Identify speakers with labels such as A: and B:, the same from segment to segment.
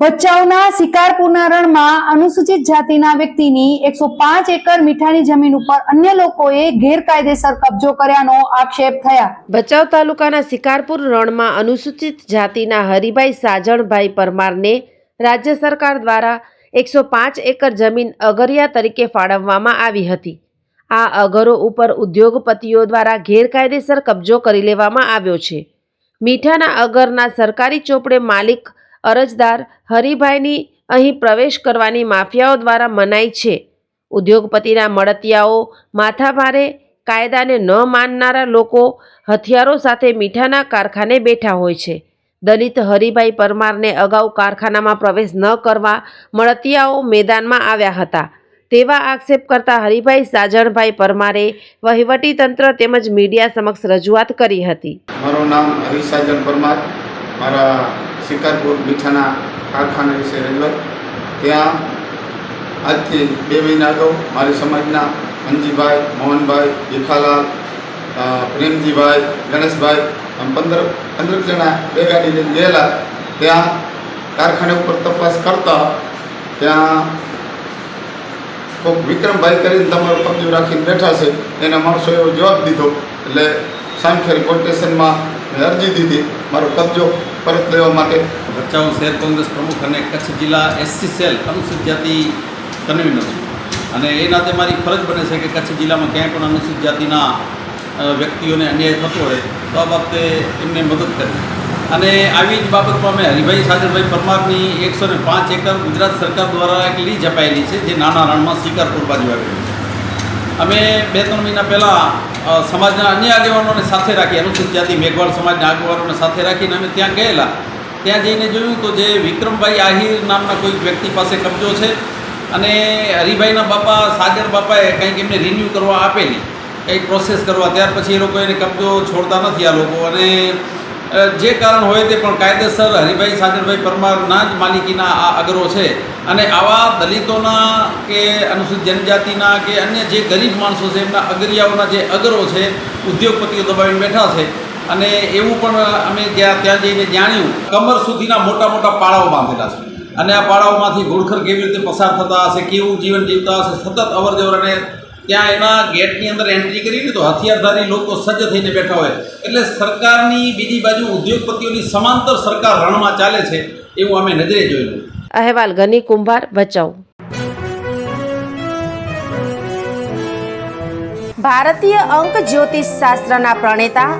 A: ભચાઉના શિકારપુરના રણમાં અનુસૂચિત જાતિના વ્યક્તિની એકસો પાંચ એકર મીઠાની જમીન ઉપર અન્ય લોકોએ ગેરકાયદેસર કબજો કર્યાનો આક્ષેપ થયા.
B: ભચાઉ તાલુકાના શિકારપુર રણમાં અનુસૂચિત જાતિના હરિભાઈ સાજણભાઈ પરમારને રાજ્ય સરકાર દ્વારા એકસો પાંચ એકર જમીન અગરિયા તરીકે ફાળવવામાં આવી હતી. આ અગરો ઉપર ઉદ્યોગપતિઓ દ્વારા ગેરકાયદેસર કબજો કરી લેવામાં આવ્યો છે. મીઠાના અગરના સરકારી ચોપડે માલિક અરજદાર હરિભાઈની અહીં પ્રવેશ કરવાની માફિયાઓ દ્વારા મનાઈ છે. ઉદ્યોગપતિના મળતિયાઓ, માથાભારે કાયદાને ન માનનારા લોકો હથિયારો સાથે મીઠાના કારખાને બેઠા હોય છે. દલિત હરિભાઈ પરમારને અગાઉ કારખાનામાં પ્રવેશ ન કરવા મળતિયાઓ મેદાનમાં આવ્યા હતા. તેવા આક્ષેપ કરતા હરિભાઈ સાજણભાઈ પરમારે વહીવટી તંત્ર તેમજ મીડિયા સમક્ષ રજૂઆત કરી હતી.
C: મારું નામ હરિસાજન પરમાર. મારા શિકારપુર મીઠાના કારખાના વિશે રહેલો. ત્યાં આજથી બે મહિના અગાઉ મારી સમાજના અંજીભાઈ મોહનભાઈ ભીખાલાલ પ્રેમજીભાઈ, ગણેશભાઈ પંદર પંદર જણા બે ગાડી લઈને ગયેલા. ત્યાં કારખાને ઉપર તપાસ કરતા ત્યાં કોઈક વિક્રમભાઈ કરીને તમારો કબજો રાખીને બેઠા છે. એના માણસો એવો જવાબ દીધો. એટલે સામખેર સ્ટેશનમાં મેં અરજી દીધી. મારો કબજો પરત લેવા માટે?
D: ભચાઉ શહેર કોંગ્રેસ પ્રમુખ અને કચ્છ જિલ્લા એસસી સેલ અનુસૂચિત જાતિ કન્વીનર છું. અને એ નાતે મારી ફરજ બને છે કે કચ્છ જિલ્લામાં ક્યાંય પણ અનુસૂચિત જાતિના વ્યક્તિઓને અન્યાય થતો હોય તો આ બાબતે એમને મદદ કરે. અને આવી જ બાબતમાં અમે હરિભાઈ સાજરભાઈ પરમારની એકસો ને પાંચ એકર ગુજરાત સરકાર દ્વારા એક લીજ અપાયેલી છે, જે નાના રણમાં શિકારપુર બાજુ આવેલી છે. અમે બે ત્રણ મહિના પહેલાં સમાજના અન્ય આગેવાનોને સાથે રાખી, અનુસૂચિત જાતિ, મેઘવાળ સમાજના આગેવાનોને સાથે રાખીને અમે ત્યાં ગયેલા. ત્યાં જઈને જોયું તો જે વિક્રમભાઈ આહિર નામના કોઈ વ્યક્તિ પાસે કબજો છે અને હરિભાઈના બાપા, સાગર બાપાએ કંઈક એમને રિન્યૂ કરવા આપેલી, કંઈક પ્રોસેસ કરવા. ત્યાર પછી એ લોકો એને કબજો છોડતા નથી આ લોકો. અને જે કારણ હોય તે પણ કાયદેસર હરિભાઈ સાગરભાઈ પરમારના જ માલિકીના આ અગરો છે. અને આવા દલિતોના કે અનુસૂચિત જનજાતિના કે અન્ય જે ગરીબ માણસો છે, એમના અગરિયાઓના જે અગરો છે, ઉદ્યોગપતિઓ દબાવીને બેઠા છે. અને એવું પણ અમે જ્યાં ત્યાં જઈને જાણ્યું, કમર સુધીના મોટા મોટા પાળાઓ બાંધેલા છે. અને આ પાળાઓમાંથી ઘોડખર કેવી રીતે પસાર થતા હશે, કેવું જીવન જીવતા હશે, સતત અવર જવર અને ત્યાં એના ગેટની અંદર એન્ટ્રી કરીને તો હથિયારધારી લોકો સજ્જ થઈને બેઠા હોય. એટલે સરકારની બીજી બાજુ ઉદ્યોગપતિઓની સમાંતર સરકાર રણમાં ચાલે છે એવું અમે નજરે જોયેલું.
B: અહેવાલ ગની કુંભાર ભચાઉ. ભારતીય અંક જ્યોતિષ શાસ્ત્રના પ્રણેતા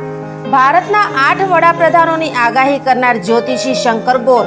B: ભારતના આઠ વડાપ્રધાનોની આગાહી કરનાર જ્યોતિષી શંકર ગોર.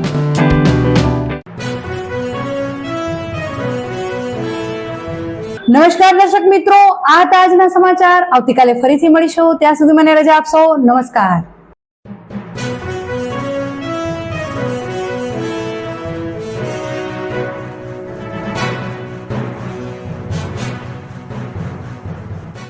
A: નમસ્કાર દર્શક મિત્રો, આ તાજના સમાચાર. આવતીકાલે ફરીથી મળીશું. ત્યાં સુધી મને રજા આપશો. નમસ્કાર.